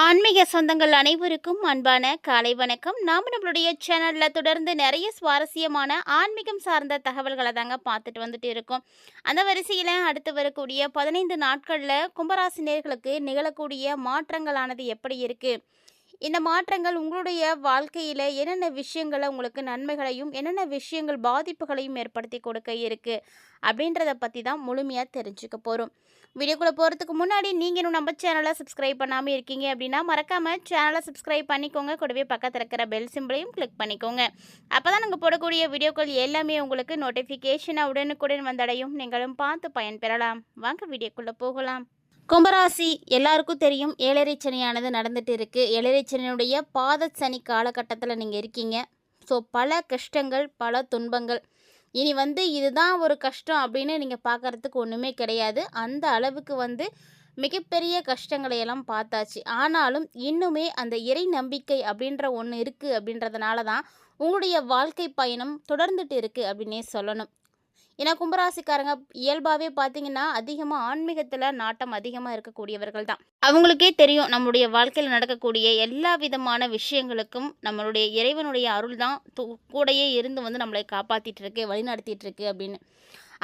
ஆன்மீக சொந்தங்கள் அனைவருக்கும் அன்பான காலை வணக்கம். நாம் நம்மளுடைய சேனலில் தொடர்ந்து நிறைய சுவாரஸ்யமான ஆன்மீகம் சார்ந்த தகவல்களை தாங்க பார்த்துட்டு வந்துட்டு இருக்கோம். அந்த வரிசையில் அடுத்து வரக்கூடிய பதினைந்து நாட்களில் கும்பராசினியர்களுக்கு நிகழக்கூடிய மாற்றங்களானது எப்படி இருக்குது இந்த மாற்றங்கள் உங்களுடைய வாழ்க்கையில் என்னென்ன விஷயங்களை உங்களுக்கு நன்மைகளையும் என்னென்ன விஷயங்கள் பாதிப்புகளையும் ஏற்படுத்தி கொடுக்க இருக்குது அப்படின்றத பற்றி தான் முழுமையாக தெரிஞ்சுக்க போகிறோம் வீடியோக்குள்ளே போகிறதுக்கு முன்னாடி நீங்கள் இன்னும் நம்ம சேனலை சப்ஸ்கிரைப் பண்ணாமல் இருக்கீங்க அப்படின்னா மறக்காமல் சேனலை சப்ஸ்கிரைப் பண்ணிக்கோங்க. கூடவே பக்கத்தில் இருக்கிற பெல் சிம்பிளையும் கிளிக் பண்ணிக்கோங்க. அப்போ தான் நாங்கள் போடக்கூடிய வீடியோக்கள் எல்லாமே உங்களுக்கு நோட்டிஃபிகேஷனாக உடனுக்குடன் வந்தடையும். நீங்களும் பார்த்து பயன்பெறலாம். வாங்க வீடியோக்குள்ளே போகலாம். கும்பராசி எல்லாருக்கும் தெரியும் ஏழரை சனியானது நடந்துட்டு இருக்கு ஏழரை சனியுடைய பாத சனி காலகட்டத்தில் நீங்கள் இருக்கீங்க. ஸோ பல கஷ்டங்கள் பல துன்பங்கள். இனி வந்து இதுதான் ஒரு கஷ்டம் அப்படின்னு நீங்கள் பார்க்கறதுக்கு ஒன்றுமே கிடையாது. அந்த அளவுக்கு வந்து மிகப்பெரிய கஷ்டங்களை எல்லாம் பார்த்தாச்சு. ஆனாலும் இன்னுமே அந்த இறை நம்பிக்கை அப்படின்ற ஒன்று இருக்குது அப்படின்றதுனால தான் உங்களுடைய வாழ்க்கை பயணம் தொடர்ந்துட்டு இருக்குது அப்படின்னே சொல்லணும். ஏன்னா கும்பராசிக்காரங்க இயல்பாகவே பார்த்தீங்கன்னா அதிகமாக ஆன்மீகத்தில் நாட்டம் அதிகமாக இருக்கக்கூடியவர்கள் தான். அவங்களுக்கே தெரியும் நம்முடைய வாழ்க்கையில் நடக்கக்கூடிய எல்லா விதமான விஷயங்களுக்கும் நம்மளுடைய இறைவனுடைய அருள் தான் கூடையே கூடயே இருந்து வந்து நம்மளை காப்பாற்றிட்டு இருக்கு வழிநடத்திட்டு இருக்கு அப்படின்னு.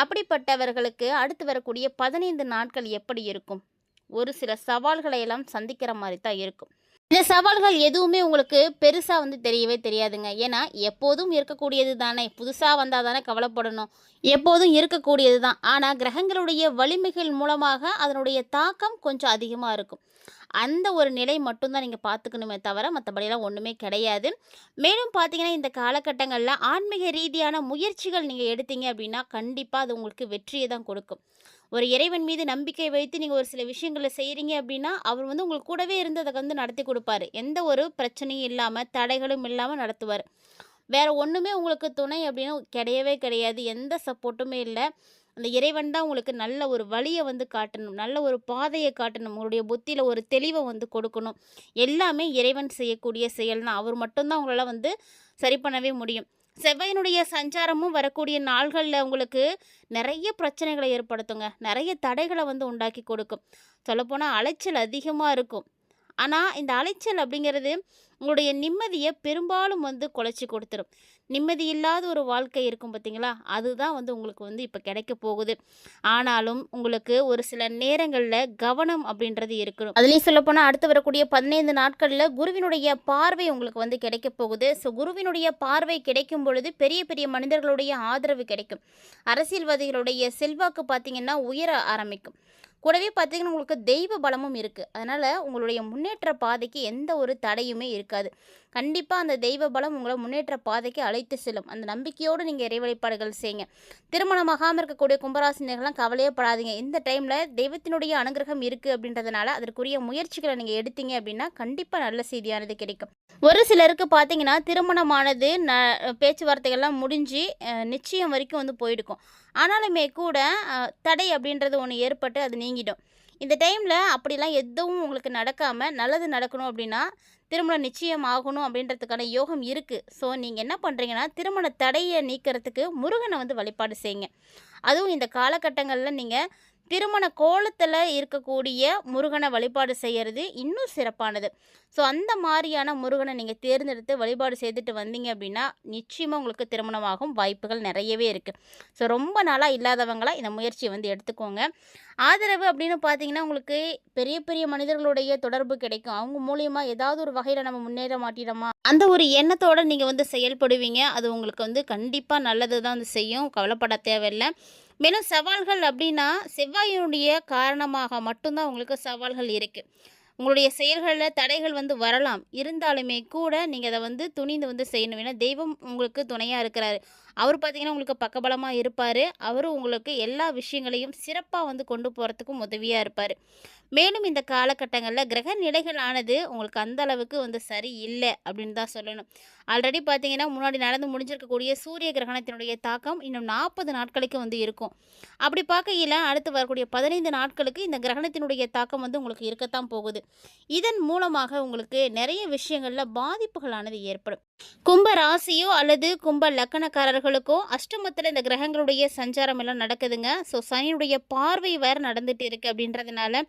அப்படிப்பட்டவர்களுக்கு அடுத்து வரக்கூடிய பதினைந்து நாட்கள் எப்படி இருக்கும்? ஒரு சில சவால்களை எல்லாம் சந்திக்கிற மாதிரி தான் இருக்கும். இந்த சவால்கள் எதுவுமே உங்களுக்கு பெருசாக வந்து தெரியவே தெரியாதுங்க. ஏன்னா எப்போதும் இருக்கக்கூடியது தானே. புதுசாக வந்தால் தானே கவலைப்படணும். எப்போதும் இருக்கக்கூடியது தான். ஆனால் கிரகங்களுடைய வலிமைகள் மூலமாக அதனுடைய தாக்கம் கொஞ்சம் அதிகமாக இருக்கும். அந்த ஒரு நிலை மட்டும்தான் நீங்கள் பார்த்துக்கணுமே தவிர மற்றபடியெல்லாம் ஒன்றுமே கிடையாது. மேலும் பார்த்தீங்கன்னா இந்த காலகட்டங்களில் ஆன்மீக ரீதியான முயற்சிகள் நீங்கள் எடுத்தீங்க அப்படின்னா கண்டிப்பாக அது உங்களுக்கு வெற்றியை தான் கொடுக்கும். ஒரு இறைவன் மீது நம்பிக்கை வைத்து நீங்கள் ஒரு சில விஷயங்களை செய்கிறீங்க அப்படின்னா அவர் வந்து உங்களுக்கு கூடவே இருந்து அதை வந்து நடத்தி கொடுப்பாரு. எந்த ஒரு பிரச்சனையும் இல்லாமல் தடைகளும் இல்லாமல் நடத்துவார். வேறு ஒன்றுமே உங்களுக்கு துணை அப்படின்னு கிடையவே கிடையாது. எந்த சப்போர்ட்டுமே இல்லை. அந்த இறைவன் தான் உங்களுக்கு நல்ல ஒரு வழியை வந்து காட்டணும் நல்ல ஒரு பாதையை காட்டணும் உங்களுடைய புத்தியில் ஒரு தெளிவை வந்து கொடுக்கணும். எல்லாமே இறைவன் செய்யக்கூடிய செயல் தான். அவர் மட்டும்தான் உங்களால் வந்து சரி பண்ணவே முடியும். செவ்வாயினுடைய சஞ்சாரமும் வரக்கூடிய நாள்களில் உங்களுக்கு நிறைய பிரச்சனைகளை ஏற்படுத்துங்க. நிறைய தடைகளை வந்து உண்டாக்கி கொடுக்கும். சொல்லப்போனால் அலைச்சல் அதிகமாக இருக்கும். ஆனால் இந்த அலைச்சல் அப்படிங்கிறது உங்களுடைய நிம்மதியை பெரும்பாலும் வந்து குலைச்சி கொடுத்துரும். நிம்மதி இல்லாத ஒரு வாழ்க்கை இருக்கும் பார்த்தீங்களா அதுதான் வந்து உங்களுக்கு வந்து இப்போ கிடைக்க போகுது. ஆனாலும் உங்களுக்கு ஒரு சில நேரங்களில் கவனம் அப்படின்றது இருக்கணும். அதுலேயும் சொல்லப்போனால் அடுத்து வரக்கூடிய பதினைந்து நாட்களில் குருவினுடைய பார்வை உங்களுக்கு வந்து கிடைக்க போகுது. ஸோ குருவினுடைய பார்வை கிடைக்கும் பொழுது பெரிய பெரிய மனிதர்களுடைய ஆதரவு கிடைக்கும். அரசியல்வாதிகளுடைய செல்வாக்கு பார்த்திங்கன்னா உயர ஆரம்பிக்கும். கூடவே பார்த்தீங்கன்னா உங்களுக்கு தெய்வ பலமும் இருக்குது அதனால் உங்களுடைய முன்னேற்ற பாதைக்கு எந்த ஒரு தடையுமே இருக்காது. கண்டிப்பாக அந்த தெய்வ பலம் உங்களை முன்னேற்ற பாதைக்கு அழைத்து செல்லும். அந்த நம்பிக்கையோடு நீங்கள் இறை வழிபாடுகள் செய்யுங்க. திருமணமாகாமல் இருக்கக்கூடிய கும்பராசினியர்கள்லாம் கவலையே படாதீங்க. இந்த டைமில் தெய்வத்தினுடைய அனுகிரகம் இருக்குது அப்படின்றதுனால அதற்குரிய முயற்சிகளை நீங்கள் எடுத்தீங்க அப்படின்னா கண்டிப்பாக நல்ல செய்தியானது கிடைக்கும். ஒரு சிலருக்கு பார்த்தீங்கன்னா திருமணமானது ந பேச்சுவார்த்தைகள்லாம் முடிஞ்சு நிச்சயம் வரைக்கும் வந்து போயிருக்கும் ஆனாலுமே கூட தடை அப்படின்றது ஒன்று ஏற்பட்டு அது நீங்கிடும். இந்த டைமில் அப்படிலாம் எதுவும் உங்களுக்கு நடக்காமல் நல்லது நடக்கணும் அப்படின்னா திருமணம் நிச்சயம் ஆகணும் அப்படின்றதுக்கான யோகம் இருக்குது ஸோ நீங்கள் என்ன பண்ணுறீங்கன்னா திருமண தடையை நீக்கிறதுக்கு முருகனை வந்து வழிபாடு செய்யுங்க. அதுவும் இந்த காலகட்டங்களில் நீங்கள் திருமண கோலத்தில் இருக்கக்கூடிய முருகனை வழிபாடு செய்கிறது இன்னும் சிறப்பானது. ஸோ அந்த மாதிரியான முருகனை நீங்கள் தேர்ந்தெடுத்து வழிபாடு செய்துட்டு வந்தீங்க அப்படின்னா நிச்சயமாக உங்களுக்கு திருமணமாகும் வாய்ப்புகள் நிறையவே இருக்குது ஸோ ரொம்ப நாளாக இல்லாதவங்களாக இந்த முயற்சியை வந்து எடுத்துக்கோங்க. ஆதரவு அப்படின்னு பார்த்தீங்கன்னா உங்களுக்கு பெரிய பெரிய மனிதர்களுடைய தொடர்பு கிடைக்கும். அவங்க மூலியமாக ஏதாவது ஒரு வகையில் நம்ம முன்னேற மாட்டிடமா? அந்த ஒரு எண்ணத்தோடு நீங்கள் வந்து செயல்படுவீங்க. அது உங்களுக்கு வந்து கண்டிப்பாக நல்லது தான் வந்து செய்யும். கவலைப்பட தேவையில்லை. மேலும் சவால்கள் அப்படின்னா செவ்வாயினுடைய காரணமாக மட்டும்தான் உங்களுக்கு சவால்கள் இருக்குது உங்களுடைய செயல்களில் தடைகள் வந்து வரலாம். இருந்தாலுமே கூட நீங்கள் அதை வந்து துணிந்து வந்து செய்யணும். ஏன்னா தெய்வம் உங்களுக்கு துணையாக இருக்கிறாரு. அவர் பார்த்தீங்கன்னா உங்களுக்கு பக்கபலமாக இருப்பார். அவரும் உங்களுக்கு எல்லா விஷயங்களையும் சிறப்பாக வந்து கொண்டு போகிறதுக்கும் உதவியாக இருப்பார். மேலும் இந்த காலகட்டங்களில் கிரக நிலைகள் ஆனது உங்களுக்கு அந்த அளவுக்கு வந்து சரி இல்லை அப்படின்னு தான் சொல்லணும். ஆல்ரெடி பார்த்தீங்கன்னா முன்னாடி நடந்து முடிஞ்சிருக்கக்கூடிய சூரிய கிரகணத்தினுடைய தாக்கம் இன்னும் நாற்பது நாட்களுக்கு வந்து இருக்கும். அப்படி பார்க்கையில் அடுத்து வரக்கூடிய பதினைந்து நாட்களுக்கு இந்த கிரகணத்தினுடைய தாக்கம் வந்து உங்களுக்கு இருக்கத்தான் போகுது. இதன் மூலமாக உங்களுக்கு நிறைய விஷயங்களில் பாதிப்புகளானது ஏற்படும். கும்ப ராசியோ அல்லது கும்ப லக்கணக்காரர்களுக்கோ அஷ்டமத்தில் இந்த கிரகங்களுடைய சஞ்சாரம் எல்லாம் நடக்குதுங்க. ஸோ சனியுடைய பார்வை வேறு நடந்துகிட்டு இருக்குது அப்படின்றதுனால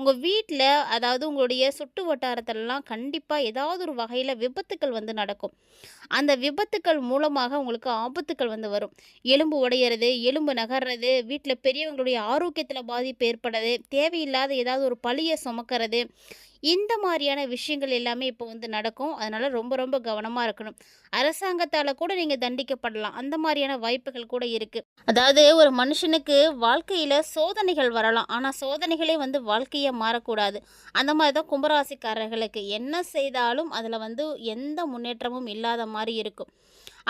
உங்கள் வீட்டில் அதாவது உங்களுடைய சுட்டு வட்டாரத்திலலாம் கண்டிப்பாக ஏதாவது ஒரு வகையில் விபத்துக்கள் வந்து நடக்கும். அந்த விபத்துக்கள் மூலமாக உங்களுக்கு ஆபத்துக்கள் வந்து வரும். எலும்பு உடையிறது எலும்பு நகர்றது வீட்டில் பெரியவங்களுடைய ஆரோக்கியத்தில் பாதிப்பு ஏற்படுறது தேவையில்லாத ஏதாவது ஒரு பழியை சுமக்கிறது இந்த மாதிரியான விஷயங்கள் எல்லாமே இப்போ வந்து நடக்கும். அதனால் ரொம்ப ரொம்ப கவனமாக இருக்கணும். அரசாங்கத்தால் கூட நீங்கள் தண்டிக்கப்படலாம். அந்த மாதிரியான வாய்ப்புகள் கூட இருக்குது அதாவது ஒரு மனுஷனுக்கு வாழ்க்கையில் சோதனைகள் வரலாம். ஆனால் சோதனைகளே வந்து வாழ்க்கையை மாறக்கூடாது. அந்த மாதிரி தான் கும்பராசிக்காரர்களுக்கு. என்ன செய்தாலும் அதில் வந்து எந்த முன்னேற்றமும் இல்லாத மாதிரி இருக்கும்.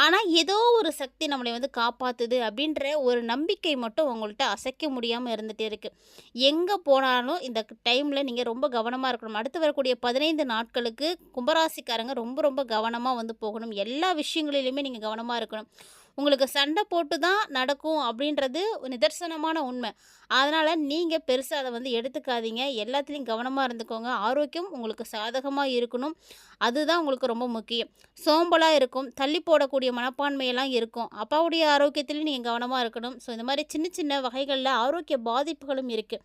ஆனால் ஏதோ ஒரு சக்தி நம்மளை வந்து காப்பாற்றுது அப்படின்ற ஒரு நம்பிக்கை மட்டும் உங்கள்கிட்ட அசைக்க முடியாமல் இருந்துகிட்டே இருக்குது எங்கே போனாலும் இந்த டைமில் நீங்கள் ரொம்ப கவனமாக இருக்கணும். அடுத்து வரக்கூடிய பதினைந்து நாட்களுக்கு கும்பராசிக்காரங்க ரொம்ப ரொம்ப கவனமாக வந்து போகணும். எல்லா விஷயங்களிலுமே நீங்கள் கவனமாக இருக்கணும். உங்களுக்கு சண்டை போட்டு தான் நடக்கும் அப்படின்றது நிதர்சனமான உண்மை. அதனால் நீங்கள் பெருசாக அதை வந்து எடுத்துக்காதீங்க. எல்லாத்துலேயும் கவனமாக இருந்துக்கோங்க. ஆரோக்கியம் உங்களுக்கு சாதகமாக இருக்கணும். அதுதான் உங்களுக்கு ரொம்ப முக்கியம். சோம்பலாக இருக்கும். தள்ளி போடக்கூடிய மனப்பான்மையெல்லாம் இருக்கும். அப்பாவுடைய ஆரோக்கியத்திலையும் நீங்கள் கவனமாக இருக்கணும். ஸோ இந்த மாதிரி சின்ன சின்ன வகைகளில் ஆரோக்கிய பாதிப்புகளும் இருக்குது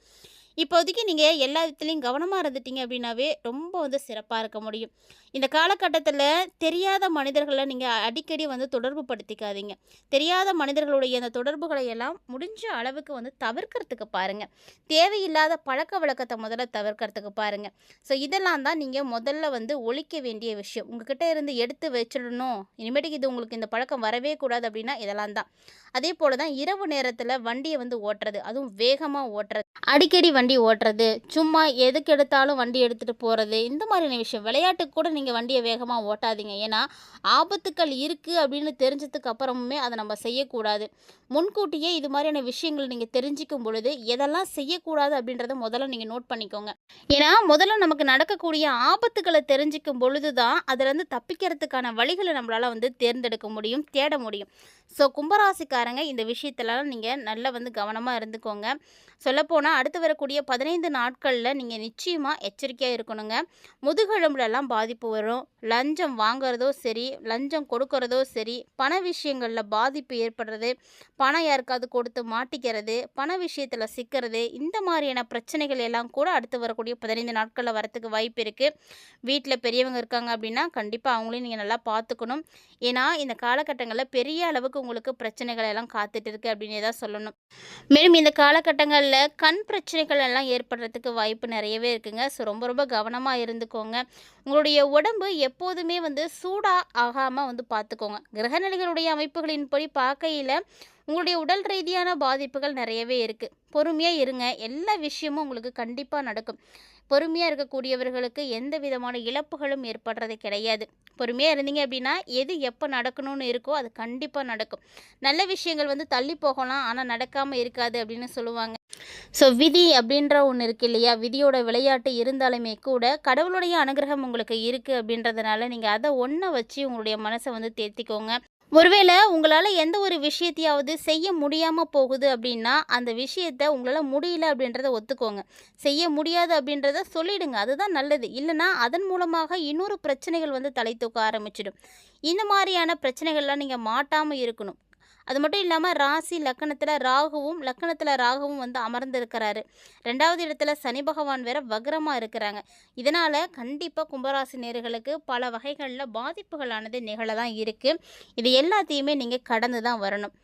இப்போதைக்கு நீங்கள் எல்லா விதத்துலேயும் கவனமாக இருந்துட்டீங்க அப்படின்னாவே ரொம்ப வந்து சிறப்பாக இருக்க முடியும். இந்த காலகட்டத்தில் தெரியாத மனிதர்களை நீங்கள் அடிக்கடி வந்து தொடர்பு படுத்திக்காதீங்க. தெரியாத மனிதர்களுடைய அந்த தொடர்புகளை எல்லாம் முடிஞ்ச அளவுக்கு வந்து தவிர்க்கிறதுக்கு பாருங்கள் தேவையில்லாத பழக்க வழக்கத்தை முதல்ல தவிர்க்கிறதுக்கு பாருங்கள் ஸோ இதெல்லாம் தான் நீங்கள் முதல்ல வந்து ஒழிக்க வேண்டிய விஷயம். உங்ககிட்ட இருந்து எடுத்து வச்சிடணும். இனிமேட்டுக்கு இது உங்களுக்கு இந்த பழக்கம் வரவே கூடாது அப்படின்னா இதெல்லாம் தான். அதே போல் தான் இரவு நேரத்தில் வண்டியை வந்து ஓட்டுறது. அதுவும் வேகமாக ஓட்டுறது. அடிக்கடி வண்டி வண்டி ஓட்டுறது சும்மா எதுக்கு எடுத்தாலும் வண்டி எடுத்துகிட்டு போகிறது இந்த மாதிரியான விஷயம். விளையாட்டுக்கு கூட நீங்கள் வண்டியை வேகமாக ஓட்டாதீங்க. ஏன்னா ஆபத்துக்கள் இருக்குது அப்படின்னு தெரிஞ்சதுக்கு அப்புறமுமே அதை நம்ம செய்யக்கூடாது. முன்கூட்டியே இது மாதிரியான விஷயங்கள் நீங்கள் தெரிஞ்சிக்கும் பொழுது எதெல்லாம் செய்யக்கூடாது அப்படின்றத முதல்ல நீங்கள் நோட் பண்ணிக்கோங்க. ஏன்னா முதல்ல நமக்கு நடக்கக்கூடிய ஆபத்துக்களை தெரிஞ்சிக்கும் பொழுது தான் அதுலேருந்து தப்பிக்கிறதுக்கான வழிகளை நம்மளால் வந்து தேர்ந்தெடுக்க முடியும் தேட முடியும். ஸோ கும்பராசிக்காரங்க இந்த விஷயத்துலலாம் நீங்கள் நல்லா வந்து கவனமாக இருந்துக்கோங்க. சொல்லப்போனால் அடுத்து வரக்கூடிய பதினைந்து நாட்களில் நீங்கள் நிச்சயமாக எச்சரிக்கையாக இருக்கணுங்க. முதுகெலும்புலலாம் பாதிப்பு வரும். லஞ்சம் வாங்குறதோ சரி லஞ்சம் கொடுக்கறதோ சரி பண விஷயங்களில் பாதிப்பு ஏற்படுறது பணம் யாருக்காவது கொடுத்து மாட்டிக்கிறது பண விஷயத்தில் சிக்கிறது இந்த மாதிரியான பிரச்சனைகள் எல்லாம் கூட அடுத்து வரக்கூடிய பதினைந்து நாட்களில் வரத்துக்கு வாய்ப்பு இருக்குது வீட்டில் பெரியவங்க இருக்காங்க அப்படின்னா கண்டிப்பாக அவங்களையும் நீங்கள் நல்லா பார்த்துக்கணும் ஏன்னா இந்த காலகட்டங்களில் பெரிய அளவுக்கு உங்களுக்கு பிரச்சனைகள் எல்லாம் காத்துட்டு இருக்கு அப்படின்னே தான் சொல்லணும். மேலும் இந்த காலகட்டங்களில் கண் பிரச்சனைகள் எல்லாம் ஏற்படுறதுக்கு வாய்ப்பு நிறையவே இருக்குங்க. ஸோ ரொம்ப ரொம்ப கவனமாக இருந்துக்கோங்க. உங்களுடைய உடம்பு எப்போதுமே வந்து சூடாக ஆகாமல் வந்து பார்த்துக்கோங்க கிரகநிலைகளுடைய அமைப்புகளின்படி பார்க்கையில் உங்களுடைய உடல் ரீதியான பாதிப்புகள் நிறையவே இருக்குது பொறுமையாக இருங்க. எல்லா விஷயமும் உங்களுக்கு கண்டிப்பாக நடக்கும். பொறுமையாக இருக்கக்கூடியவர்களுக்கு எந்த விதமான இழப்புகளும் ஏற்படுறது கிடையாது. பொறுமையாக இருந்தீங்க அப்படின்னா எது எப்போ நடக்கணும்னு இருக்கோ அது கண்டிப்பாக நடக்கும். நல்ல விஷயங்கள் வந்து தள்ளி போகலாம் ஆனால் நடக்காமல் இருக்காது அப்படின்னு சொல்லுவாங்க. ஸோ விதி அப்படின்ற ஒன்று இருக்கு இல்லையா? விதியோட விளையாட்டு இருந்தாலுமே கூட கடவுளுடைய அனுகிரகம் உங்களுக்கு இருக்குது அப்படின்றதுனால நீங்கள் அதை ஒன்றை வச்சு உங்களுடைய மனசை வந்து தேர்த்திக்கோங்க ஒருவேளை உங்களால் எந்த ஒரு விஷயத்தையாவது செய்ய முடியாமல் போகுது அப்படின்னா அந்த விஷயத்த உங்களால் முடியல அப்படின்றத ஒத்துக்கோங்க. செய்ய முடியாது அப்படின்றத சொல்லிடுங்க. அதுதான் நல்லது. இல்லைன்னா அதன் மூலமாக இன்னொரு பிரச்சனைகள் வந்து தலை தூக்க ஆரம்பிச்சிடும். இந்த மாதிரியான பிரச்சனைகள்லாம் நீங்கள் மாட்டாமல் இருக்கணும். அது மட்டும் இல்லாமல் ராசி லக்கணத்தில் ராகுவும் லக்கணத்தில் ராகுவும் வந்து அமர்ந்திருக்கிறாரு. ரெண்டாவது இடத்துல சனி பகவான் வேற வக்ரமாக இருக்கிறாங்க. இதனால் கண்டிப்பாக கும்பராசி நேர்களுக்கு பல வகைகளில் பாதிப்புகளானது நிகழ தான் இருக்குது இது எல்லாத்தையுமே நீங்கள் கடந்து தான் வரணும்.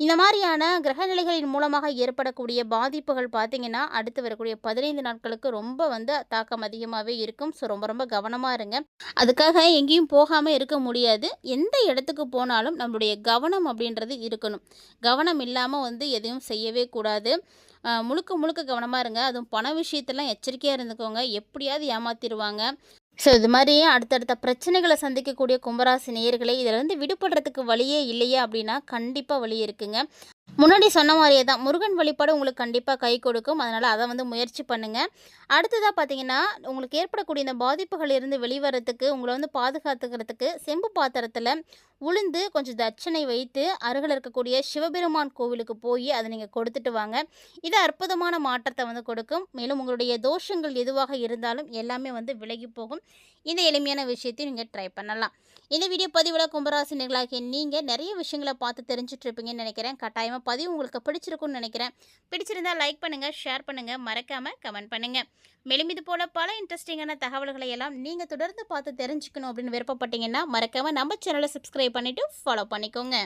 இந்த மாதிரியான கிரகநிலைகளின் மூலமாக ஏற்படக்கூடிய பாதிப்புகள் பார்த்திங்கன்னா அடுத்து வரக்கூடிய பதினைந்து நாட்களுக்கு ரொம்ப வந்து தாக்கம் அதிகமாகவே இருக்கும். ஸோ ரொம்ப ரொம்ப கவனமாக இருங்க. அதுக்காக எங்கேயும் போகாமல் இருக்க முடியாது. எந்த இடத்துக்கு போனாலும் நம்மளுடைய கவனம் அப்படின்றது இருக்கணும். கவனம் இல்லாமல் வந்து எதையும் செய்யவே கூடாது. முழுக்க முழுக்க கவனமாக இருங்க. அதுவும் பண விஷயத்தெல்லாம் எச்சரிக்கையாக இருந்துக்கோங்க. எப்படியாவது ஏமாத்திடுவாங்க. ஸோ இது மாதிரி அடுத்தடுத்த பிரச்சனைகளை சந்திக்கக்கூடிய கும்பராசி நேயர்களே வந்து விடுபடுறதுக்கு வழியே இல்லையா அப்படின்னா கண்டிப்பாக வழி இருக்குங்க. முன்னாடி சொன்ன மாதிரியே தான். முருகன் வழிபாடு உங்களுக்கு கண்டிப்பாக கை கொடுக்கும். அதனால் அதை வந்து முயற்சி பண்ணுங்கள் அடுத்ததாக பார்த்தீங்கன்னா உங்களுக்கு ஏற்படக்கூடிய இந்த பாதிப்புகள் இருந்து வெளிவரத்துக்கு உங்களை வந்து பாதுகாத்துக்கிறதுக்கு செம்பு பாத்திரத்தில் உளுந்து கொஞ்சம் தட்சணை வைத்து அருகில் இருக்கக்கூடிய சிவபெருமான் கோவிலுக்கு போய் அதை நீங்கள் கொடுத்துட்டு வாங்க. இது அற்புதமான மாற்றத்தை வந்து கொடுக்கும். மேலும் உங்களுடைய தோஷங்கள் எதுவாக இருந்தாலும் எல்லாமே வந்து விலகி போகும். இந்த எளிமையான விஷயத்தையும் நீங்கள் ட்ரை பண்ணலாம். இந்த வீடியோ பதிவில் கும்பராசினியர்களாகிய நீங்கள் நிறைய விஷயங்களை பார்த்து தெரிஞ்சிட்ருப்பீங்கன்னு நினைக்கிறேன். கட்டாயமாக பதிவு உங்களுக்கு பிடிச்சிருக்கும்னு நினைக்கிறேன். பிடிச்சிருந்தால் லைக் பண்ணுங்கள் ஷேர் பண்ணுங்கள் மறக்காமல் கமெண்ட் பண்ணுங்கள் மேலும் இது போல் பல இன்ட்ரெஸ்டிங்கான தகவல்களை எல்லாம் நீங்கள் தொடர்ந்து பார்த்து தெரிஞ்சுக்கணும் அப்படின்னு விருப்பப்பட்டீங்கன்னா மறக்காமல் நம்ம சேனலை சப்ஸ்கிரைப் பண்ணிவிட்டு ஃபாலோ பண்ணிக்கோங்க.